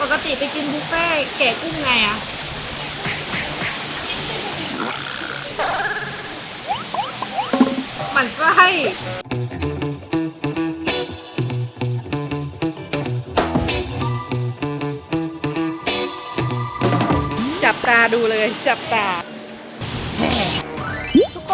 ปกติไปกินบุฟเฟ่ต์แกะกุ้งไงอะหมันไส้จับตาดูเลย จับตา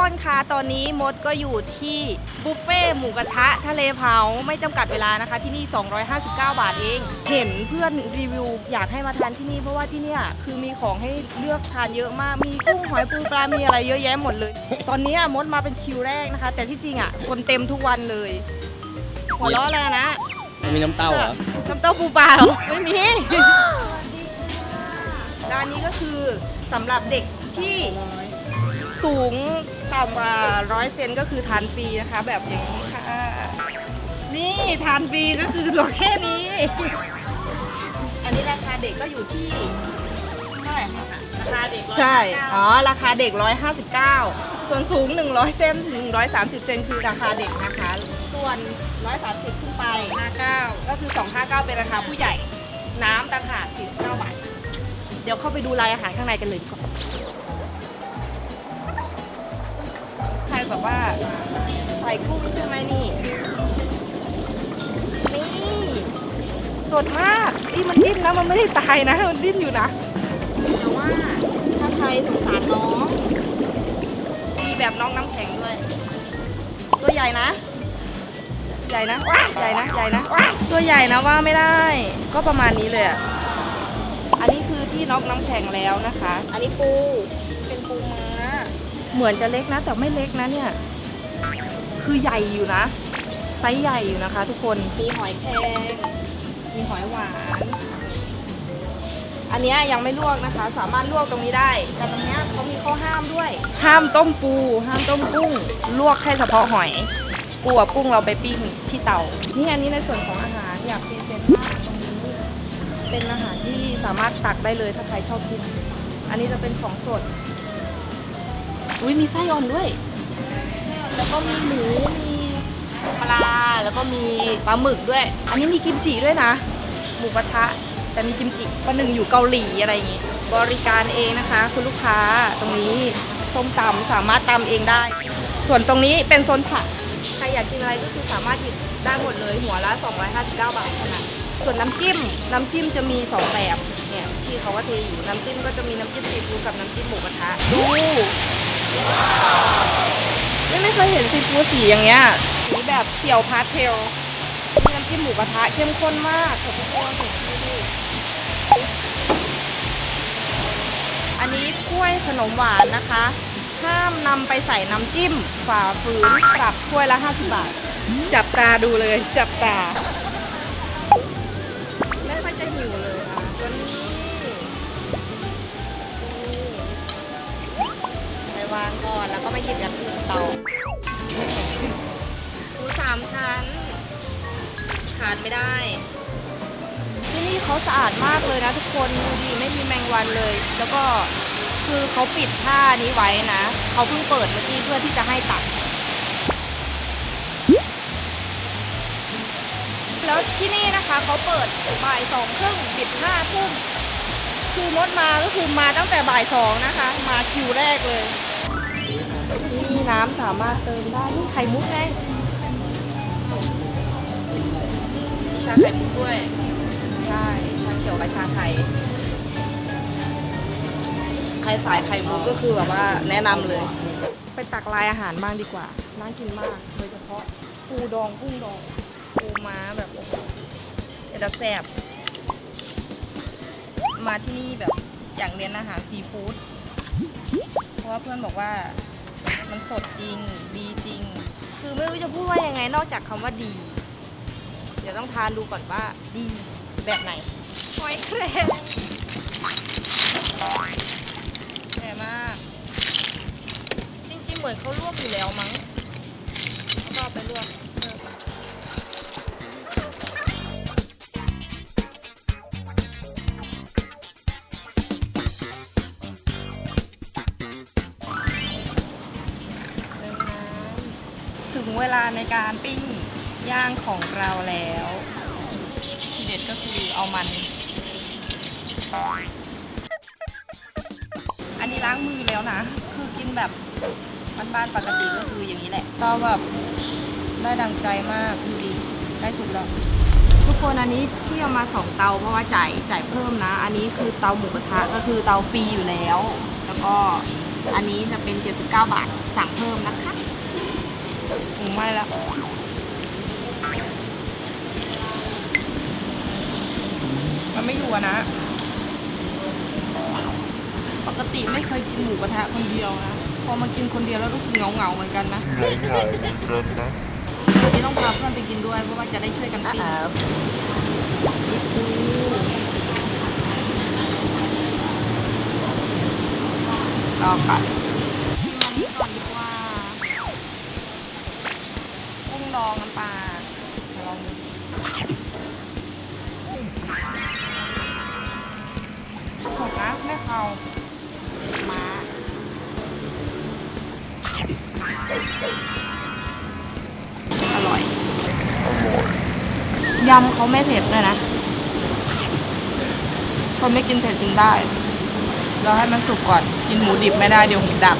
คนคะตอนนี้มดก็อยู่ที่บุฟเฟ่หมูกระทะทะเลเผาไม่จำกัดเวลานะคะ ที่นี่ 259 บาทเอง เห็นเพื่อนรีวิวอยากให้มาทานที่นี่ เพราะว่าที่เนี่ยคือมีของให้เลือกทานเยอะมาก มีกุ้งหอยปูปลา มีอะไรเยอะแยะหมดเลย ตอนนี้มดมาเป็นคิวแรกนะคะ แต่ที่จริงอะคนเต็มทุกวันเลยหัวเราะอะไรนะมีน้ำเต้าเหรอ น้ำเต้าปูปลาเหรอไม่มีร้านนี้ก็คือสำหรับเด็กที่ สูงต่ำกว่าร้อยเซนก็คือทานฟรีนะคะ แบบอย่างนี้ค่ะ นี่ทานฟรีก็คือตัวแค่นี้ อันนี้ราคาเด็กก็อยู่ที่เท่าไหร่คะราคาเด็กใช่ อ๋อ ราคาเด็ก 159 ส่วนสูง 100 เซนถึง130 เซนคือราคาเด็กนะคะ ส่วน 130 ขึ้นไป 59 ก็คือ 259 เป็นราคาผู้ใหญ่ น้ำต่างหาก49 บาท เดี๋ยวเข้าไปดูรายอาหารข้างในกันเลยดีกว่า แบบว่าใส่กุ้งใช่ไหมนี่ นี่สดมากนี่มันดิ้นนะมันไม่ได้ตายนะ มันดิ้นอยู่นะแต่ว่าถ้าใครสงสารน้องมีแบบน้องน้ำแข็งด้วยตัวใหญ่นะ ใหญ่นะว้าใหญ่นะใหญ่นะว้าตัวใหญ่นะว่าไม่ได้ ก็ประมาณนี้เลยอะอันนี้คือที่น็อกน้ำแข็งแล้วนะคะ อันนี้ปูเป็นปูมา เหมือนจะเล็กนะ แต่ไม่เล็กนะเนี่ย คือใหญ่อยู่นะ ไซส์ใหญ่อยู่นะคะ ทุกคน มีหอยแครงมีหอยหวาน อันเนี้ยยังไม่ลวกนะคะ สามารถลวกตรงนี้ได้ แต่ตรงเนี้ยเขามีข้อห้ามด้วย ห้ามต้มปู ห้ามต้มกุ้ง ลวกแค่เฉพาะหอย ปูกับกุ้งเราไปปิ้งที่เตา นี่อันนี้ในส่วนของอาหารอยากพรีเซนต์มากตรงนี้ เป็นอาหารที่สามารถตักได้เลยถ้าใครชอบกิน อันนี้จะเป็นของสด อุ้ยมีไส้อ่อนด้วย แล้วก็มีหมูมีปลาแล้วก็มีปลาหมึกด้วย อันนี้มีกิมจิด้วยนะ หมูกระทะ แต่มีกิมจิประหนึ่งอยู่เกาหลีอะไรอย่างงี้ บริการเองนะคะ คุณลูกค้าตรงนี้ส้มตำสามารถตำเองได้ ส่วนตรงนี้เป็นโซนผักใครอยากกินอะไรก็คือสามารถหยิบได้หมดเลยหัวละ 259 บาทเท่านั้นส่วนน้ำจิ้ม น้ำจิ้มจะมี 2 แบบ เนี่ยที่เขาก็เทอยู่น้ำจิ้มก็จะมีน้ำจิ้มซีฟู้ดกับน้ำจิ้มหมูกระทะ ดู ไม่ไม่เคยเห็นซีฟู้ดสีอย่างเงี้ยสีแบบเขียวพาสเทลมีน้ำจิ้มหมูกระทะเข้มข้นมากค่ะทุกคนดูดิอันนี้กล้วยขนมหวานนะคะห้ามนำไปใส่น้ำจิ้มฝ่าฝืนปรับถ้วยละ 50 บาท จับตาดูเลย จับตา ไม่ค่อยจะหิวเลย วางก่อน แล้วก็มาหยิบอย่างอื่นต่อหมูสามชั้น ขาดไม่ได้ ที่นี่เขาสะอาดมากเลยนะทุกคนดูดีไม่มีแมงวันเลย แล้วก็คือเขาปิดผ้านี้ไว้นะ เขาเพิ่งเปิดเมื่อกี้เพื่อที่จะให้ตัก แล้วที่นี่นะคะเขาเปิดบ่ายสองครึ่งปิดห้าทุ่มคือมดมาก็คือมาตั้งแต่บ่ายสองนะคะ มาคิวแรกเลย นี่น้ำสามารถเติมได้นี่ไข่มุกไงมีชาไข่มุกด้วยใช่ชาเขียวกับชาไทยใครสายไข่มุกก็คือแบบว่าแนะนำเลย ไปตักลายอาหารบ้างดีกว่าน่ากินมากโดยเฉพาะปูดองกุ้งดองปูม้าแบบโอ้โหเดี๋ยวจะแซ่บมาที่นี่แบบอยากเรียนอาหารซีฟู้ดเพราะว่าเพื่อนบอกว่า มันสดจริง ดีจริง คือไม่รู้จะพูดว่ายังไงนอกจากคำว่าดี เดี๋ยวต้องทานดูก่อนว่าดีแบบไหนหอยแครงใหญ่มาก จริงๆ เหมือนเขาลวกอยู่แล้วมั้งแล้วก็เอาไปลวก ถึงเวลาในการปิ้งย่างของเราแล้วทีเด็ดก็คือเอามัน อันนี้ล้างมือแล้วนะ คือกินแบบบ้านๆปกติก็คืออย่างนี้แหละ ก็แบบได้ดังใจมากดูดีได้สุดแล้วทุกคนอันนี้ที่เอามาสองเตาเพราะว่าจ่ายจ่ายเพิ่มนะ อันนี้คือเตาหมูกระทะก็คือเตาฟรีอยู่แล้ว แล้วก็อันนี้จะเป็น 79 บาทสั่งเพิ่มนะคะ ไม่ละมันไม่อยู่อะนะ ปกติไม่เคยกินหมูกระทะคนเดียวนะ พอมากินคนเดียวแล้วรู้สึกเงาเงาๆเหมือนกันนะเหงาเหงาเหมือนกันนะวันนี้ต้องพาเพื่อนไปกินด้วยเพราะว่าจะได้ช่วยกันปิ้งนี่คือรอก่อน ชิมอันนี้ก่อนดีกว่ากุ้งน้ำปลาลองดูสดนะไม่เขามาอร่อย ยำเขาไม่เผ็ดเลยนะ คนไม่กินเผ็ดกินได้ เราให้มันสุกก่อน กินหมูดิบไม่ได้เดี๋ยวหูดับ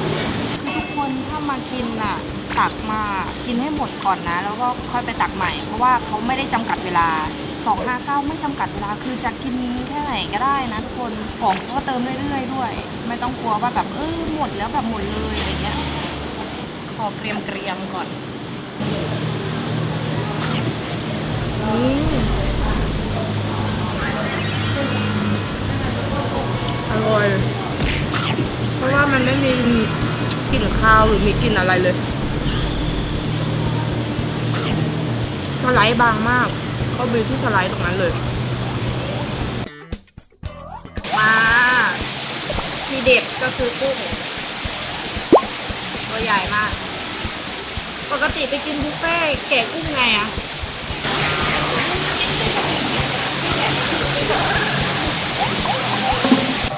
ทุกคนถ้ามากินน่ะ ตักมากินให้หมดก่อนนะ แล้วก็ค่อยไปตักใหม่ เพราะว่าเขาไม่ได้จำกัดเวลา 259 ไม่จำกัดเวลาคือจะกินแค่ไหนก็ได้นะทุกคนของก็เติมเรื่อยๆด้วย ไม่ต้องกลัวว่าแบบเออหมดแล้วแบบหมดเลยอะไรเงี้ยขอเกรียมเกรียมก่อนอืมอร่อย เพราะว่ามันไม่มีกลิ่นคาวหรือมีกลิ่นอะไรเลย สไลด์บางมาก ก็บีที่สไลด์ตรงนั้นเลย มาทีเด็ดก็คือกุ้งตัวใหญ่มาก ปกติไปกินบุฟเฟ่แกะกุ้งไงอะ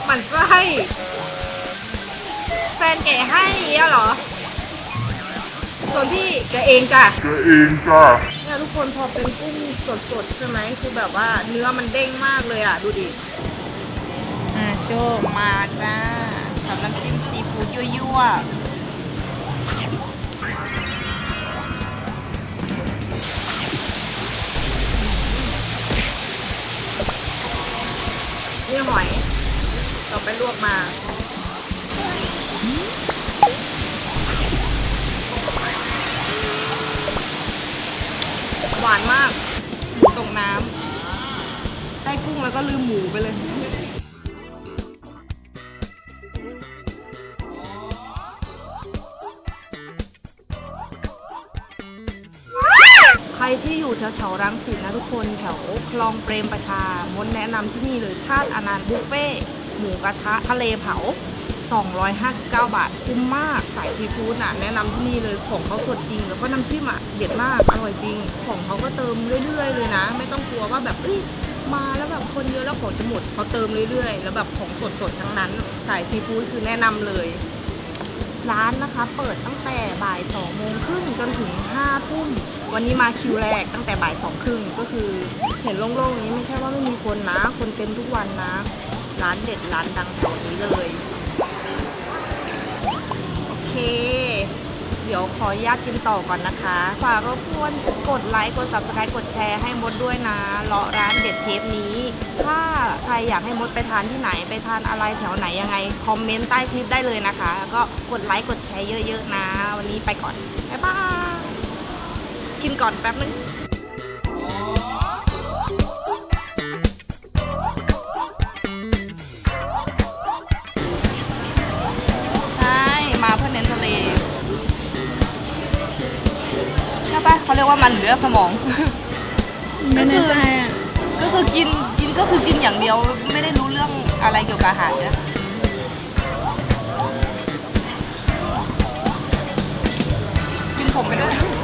หมันไส้แฟนแกะให้อะเหรอ ส่วนพี่แกะเองจ้ะก็เองจ้า ทุกคนพอเป็นกุ้งสดๆ ใช่ไหมคือแบบว่าเนื้อมันเด้งมากเลยอะ ดูดิ อ่าโชคมาจ้ากับน้ำจิ้มซีฟู้ดยั่วๆนี่หอย เราไปลวกมา ล้วก็ลืมหมูไปเลย ใครที่อยู่แถวแถวๆรังสิตนะทุกคนแถวคลองเปรมประชามดแนะนำที่นี่เลยชาติอนันต์บุฟเฟ่หมูกระทะทะเลเผา 259 บาท คุ้มมากสายซีฟู้ดน่ะ แนะนำที่นี่เลยของเขาสดจริง แล้วก็น้ำจิ้มอะเด็ดมาก อร่อยจริง ของเขาก็เติมเรื่อยๆ เลยนะ ไม่ต้องกลัวว่าแบบเอ้ย มาแล้วแบบคนเยอะแล้วของจะหมดเขาเติมเรื่อยๆ แล้วแบบของสดๆทั้งนั้น สายซีฟู้ดคือแนะนำเลย ร้านนะคะ เปิดตั้งแต่บ่าย2โมงครึ่งจนถึง5ทุ่มวันนี้มาคิวแรกตั้งแต่บ่ายสองครึ่งก็คือเห็นโล่งๆอย่างนี้ไม่ใช่ว่าไม่มีคนนะ คนเต็มทุกวันนะ ร้านเด็ดร้านดังแถวนี้เลย โอเค เดี๋ยวขออนุญาตกินต่อก่อนนะคะ ฝากรบกวนกดไลค์ กด subscribe กดแชร์ให้มดด้วยนะเลาะร้านเด็ดเทปนี้ ถ้าใครอยากให้มดไปทานที่ไหน ไปทานอะไรแถวไหนยังไง คอมเมนต์ใต้คลิปได้เลยนะคะ แล้วก็กดไลค์ กดแชร์เยอะๆนะ วันนี้ไปก่อน บ๊ายบาย กินก่อนแป๊บนึง เขาเรียกว่ามันเหลือสมอง ไม่แน่ใจอะก็คือกินกินก็คือกินอย่างเดียวไม่ได้รู้เรื่องอะไรเกี่ยวกับอาหารนะกินผมไปด้วย